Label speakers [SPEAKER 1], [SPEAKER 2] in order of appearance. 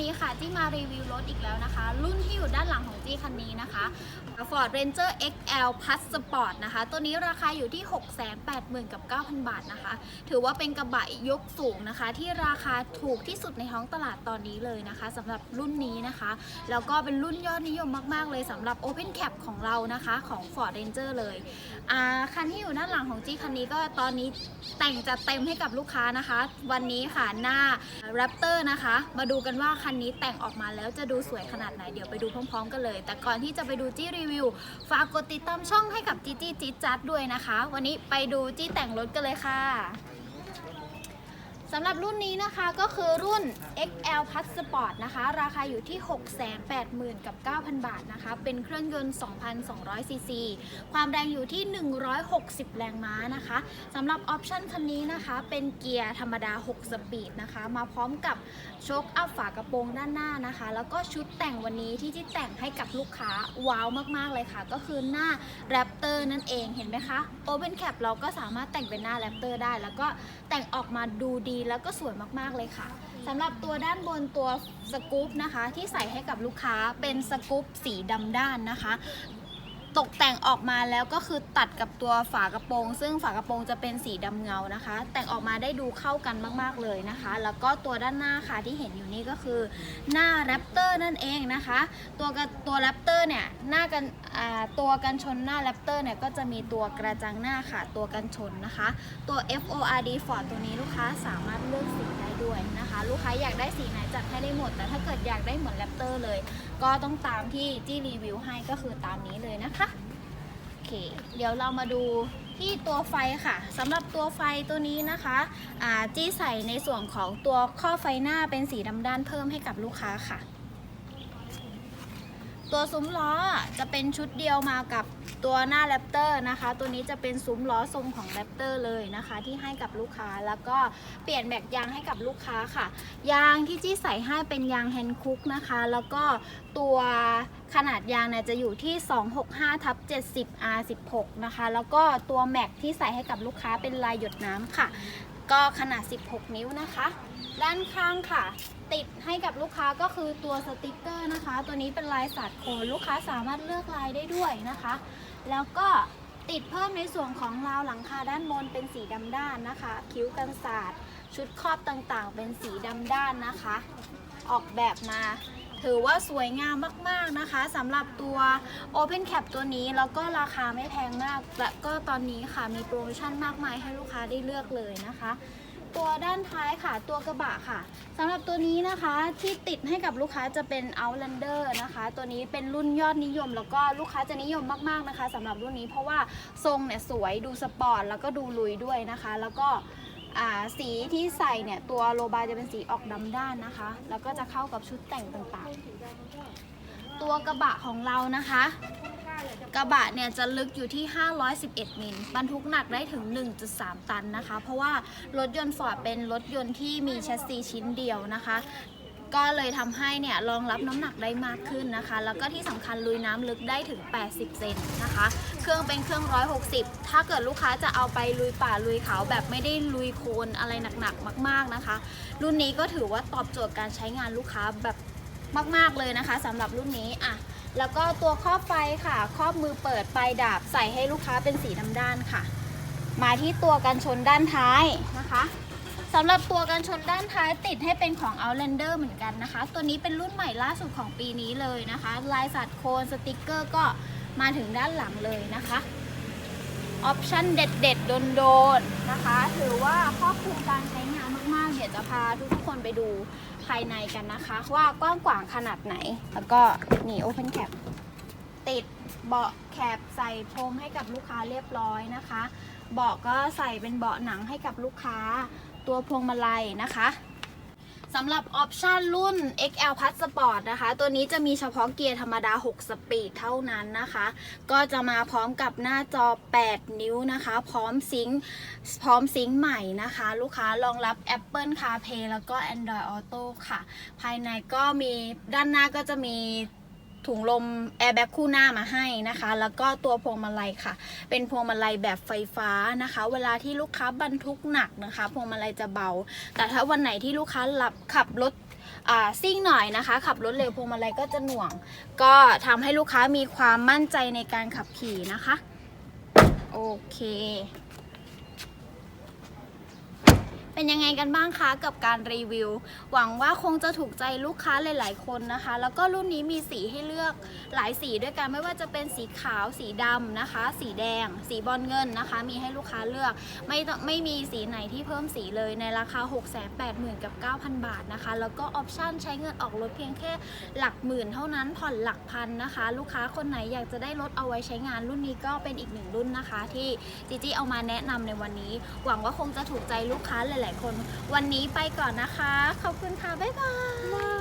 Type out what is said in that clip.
[SPEAKER 1] นี้ค่ะที่มารีวิวรถอีกแล้วนะคะ รุ่นที่อยู่ด้านหลังของจี้คันนี้นะคะ Ford Ranger XL Plus Sport นะคะ ตัวนี้ราคาอยู่ที่ 680,000กับ9,000 บาทนะคะ ถือว่าเป็นกระบะยกสูงนะคะ ที่ราคาถูกที่สุดในท้องตลาดตอนนี้เลยนะคะสำหรับรุ่นนี้นะคะ แล้วก็เป็นรุ่นยอดนิยมมากๆเลยสำหรับ Open Cap ของเรานะคะของ Ford Ranger เลยคันที่อยู่ด้านหลังของจี้คันนี้ก็ตอนนี้แต่งจัดเต็มให้กับลูกค้านะคะ วันนี้ค่ะหน้า Raptor นะคะ มาดูกันว่าคันนี้แต่งออกมาแล้วจะดูสวยขนาดไหนเดี๋ยวไปดูพร้อมๆกันเลย แต่ก่อนที่จะไปดูจี้รีวิว ฝากกดติดตามช่องให้กับจีจี้จี้จัดด้วยนะคะ วันนี้ไปดูจี้แต่งรถกันเลยค่ะ สำหรับรุ่นนี้นะคะก็คือรุ่น XL Plus Sport นะคะ ราคาอยู่ที่ 680,000 กับ 9,000 บาทนะคะ เป็นเครื่องยนต์ 2,200 ซีซี ความแรงอยู่ที่ 160 แรงม้านะคะสำหรับออปชั่นคันนี้นะคะ เป็นเกียร์ธรรมดา 6 สปีดนะคะ มาพร้อมกับโชคอัพฝากระโปรงด้านหน้านะคะ แล้วก็ชุดแต่งวันนี้ที่ที่แต่งให้กับลูกค้าว้าวมากๆเลยค่ะ ก็คือหน้า Raptor นั่นเองเห็นไหมคะ Open Cap เราก็สามารถแต่งเป็นหน้า Raptor ได้ แล้วก็แต่งออกมาดูดีแล้วก็สวยมากๆเลยค่ะสำหรับตัวด้านบนตัวสกู๊ปนะคะ ที่ใส่ให้กับลูกค้าเป็นสกู๊ปสีดำด้านนะคะ ตกแต่งออกมาแล้วก็คือตัดกับตัวฝากระโปรง ซึ่งฝากระโปรงจะเป็นสีดำเงานะคะ แต่งออกมาได้ดูเข้ากันมากๆเลยนะคะ แล้วก็ตัวด้านหน้าค่ะที่เห็นอยู่นี่ก็คือ หน้าแรปเตอร์นั่นเองนะคะ ตัวกระตัวแรปเตอร์เนี่ยหน้ากันตัวกันชนหน้าแรปเตอร์เนี่ยก็จะมีตัวกระจังหน้าค่ะ ตัวกันชนนะคะ ตัว FORD Ford ตัวนี้ลูกค้าสามารถเลือกสีได้ ด้วยนะคะ ลูกค้าอยากได้สีไหนจัดให้ได้หมด แต่ถ้าเกิดอยากได้เหมือนแรปเตอร์เลย ก็ต้องตามที่จี้รีวิวให้ก็คือตามนี้เลยนะคะโอเค เดี๋ยวเรามาดูที่ตัวไฟค่ะสำหรับตัวไฟตัวนี้นะคะจี้ใส่ในส่วนของตัวข้อไฟหน้าเป็นสีดำด้านเพิ่มให้กับลูกค้าค่ะ ตัวซุ้มล้อจะเป็นชุดเดียวมากับตัวหน้าแรปเตอร์นะคะ ตัวนี้จะเป็นซุ้มล้อทรงของแรปเตอร์เลยนะคะ ที่ให้กับลูกค้าแล้วก็เปลี่ยนแบกยางให้กับลูกค้าค่ะ ยางที่จี้ใส่ให้เป็นยางแฮนด์คุกนะคะ แล้วก็ตัวขนาดยางเนี่ยจะอยู่ที่ 265ทับ70 R16 นะคะ แล้วก็ตัวแม็กที่ใส่ให้กับลูกค้าเป็นลายหยดน้ำค่ะ ก็ขนาด 16 นิ้วนะคะ ด้านข้างค่ะ ติดให้กับลูกค้าก็คือตัวสติกเกอร์นะคะ ตัวนี้เป็นลายสาดโคนลูกค้าสามารถเลือกลายได้ด้วยนะคะ แล้วก็ติดเพิ่มในส่วนของราวหลังคาด้านบนเป็นสีดำด้านนะคะ คิ้วกันศาสตร์ ชุดครอบต่างๆ เป็นสีดำด้านนะคะ ออกแบบมา ถือว่าสวยงามมากๆนะคะสำหรับตัว Open Cap ตัวนี้แล้วก็ราคาไม่แพงมาก และก็ตอนนี้ค่ะมีโปรโมชั่นมากมายให้ลูกค้าได้เลือกเลยนะคะ ตัวด้านท้ายค่ะตัวกระบะค่ะสำหรับตัวนี้นะคะที่ติดให้กับลูกค้าจะเป็น Outlander นะคะ ตัวนี้เป็นรุ่นยอดนิยม แล้วก็ลูกค้าจะนิยมมากๆนะคะสำหรับรุ่นนี้เพราะว่าทรงเนี่ยสวยดูสปอร์ตแล้วก็ดูลุยด้วยนะคะ แล้วก็ สีที่ใส่เนี่ยตัวโลบาจะเป็นสีออกดำด้านนะคะ แล้วก็จะเข้ากับชุดแต่งต่างๆ ตัวกระบะของเรานะคะ กระบะเนี่ยจะลึกอยู่ที่ 511 มิลบรรทุกหนักได้ถึง 1.3 ตันนะคะ เพราะว่ารถยนต์ฟอร์ดเป็นรถยนต์ที่มีแชสซีชิ้นเดียวนะคะ ก็เลยทำให้เนี่ยรองรับน้ำหนักได้มากขึ้นนะคะ แล้วก็ที่สำคัญลุยน้ำลึกได้ถึง 80 เซนนะคะ เครื่องเป็นเครื่อง 160 ถ้าเกิดลูกค้าจะเอาไปลุยป่าลุยเขาแบบไม่ได้ลุยโคลนอะไรหนักๆ มาก ๆนะคะ รุ่นนี้ก็ถือว่าตอบโจทย์การใช้งานลูกค้าแบบมาก ๆเลยนะคะสำหรับรุ่นนี้อะแล้วก็ตัวครอบไฟค่ะครอบมือเปิดปลายดาบใส่ให้ลูกค้าเป็นสีดำด้านค่ะ มาที่ตัวกันชนด้านท้ายนะคะสำหรับตัวกันชนด้านท้ายติดให้เป็นของ Outlander เหมือนกันนะคะ ตัวนี้เป็นรุ่นใหม่ล่าสุดของปีนี้เลยนะคะ ลายสัตว์โคนสติกเกอร์ก็ มาถึงด้านหลังเลยนะคะออปชั่นเด็ดๆ โดนๆ นะคะ ถือว่าครอบคลุมการใช้งานมากๆ เดี๋ยวจะพาทุกๆคนไปดูภายในกันนะคะ ว่ากว้างขวางขนาดไหน แล้วก็นี่ Open Cap ติดเบาะแคบใส่พรมให้กับลูกค้าเรียบร้อยนะคะ เบาะก็ใส่เป็นเบาะหนังให้กับลูกค้า ตัวพวงมาลัยนะคะ สำหรับออปชันรุ่น XL Plus Sport นะคะ ตัวนี้จะมีเฉพาะเกียร์ธรรมดา 6 สปีดเท่านั้นนะคะ ก็จะมาพร้อมกับหน้าจอ 8 นิ้วนะคะ พร้อมซิงค์พร้อมซิงค์ใหม่นะคะ ลูกค้ารองรับ Apple CarPlay แล้วก็ Android Auto ค่ะ ภายในก็มีด้านหน้าก็จะมี ถุงลมแอร์แบ็กคู่หน้ามาให้นะคะ แล้วก็ตัวพวงมาลัยค่ะ เป็นพวงมาลัยแบบไฟฟ้านะคะ เวลาที่ลูกค้าบรรทุกหนักนะคะ พวงมาลัยจะเบา แต่ถ้าวันไหนที่ลูกค้าหลับขับรถอ่าซิ่งหน่อยนะคะ ขับรถเร็วพวงมาลัยก็จะหน่วง ก็ทำให้ลูกค้ามีความมั่นใจในการขับขี่นะคะ โอเค เป็นยังไงกันบ้างคะกับการรีวิว หวังว่าคงจะถูกใจลูกค้าหลาย ๆ คนนะคะ แล้วก็รุ่นนี้มีสีให้เลือกหลายสีด้วยกันไม่ว่าจะเป็นสีขาวสีดำนะคะ สีแดง สีบอลเงินนะคะ มีให้ลูกค้าเลือก ไม่ต้องไม่มีสีไหนที่เพิ่มสีเลยในราคา 6 8 0 0 0 0กับ 9,000 บาทนะคะ แล้วก็ออปชั่นใช้เงินออกรถเพียงแค่หลักหมื่นเท่านั้นผ่อนหลักพันนะคะ ลูกค้าคนไหนอยากจะได้รถเอาไว้ใช้งานรุ่นนี้ก็เป็นอีกหนึ่งรุ่นนะคะ ที่จีจี้เอามาแนะนำในวันนี้ หวังว่าคงจะถูกใจลูกค้าหลายลาย ๆ คน วันนี้ไปก่อนนะคะ ขอบคุณค่ะ บ๊ายบาย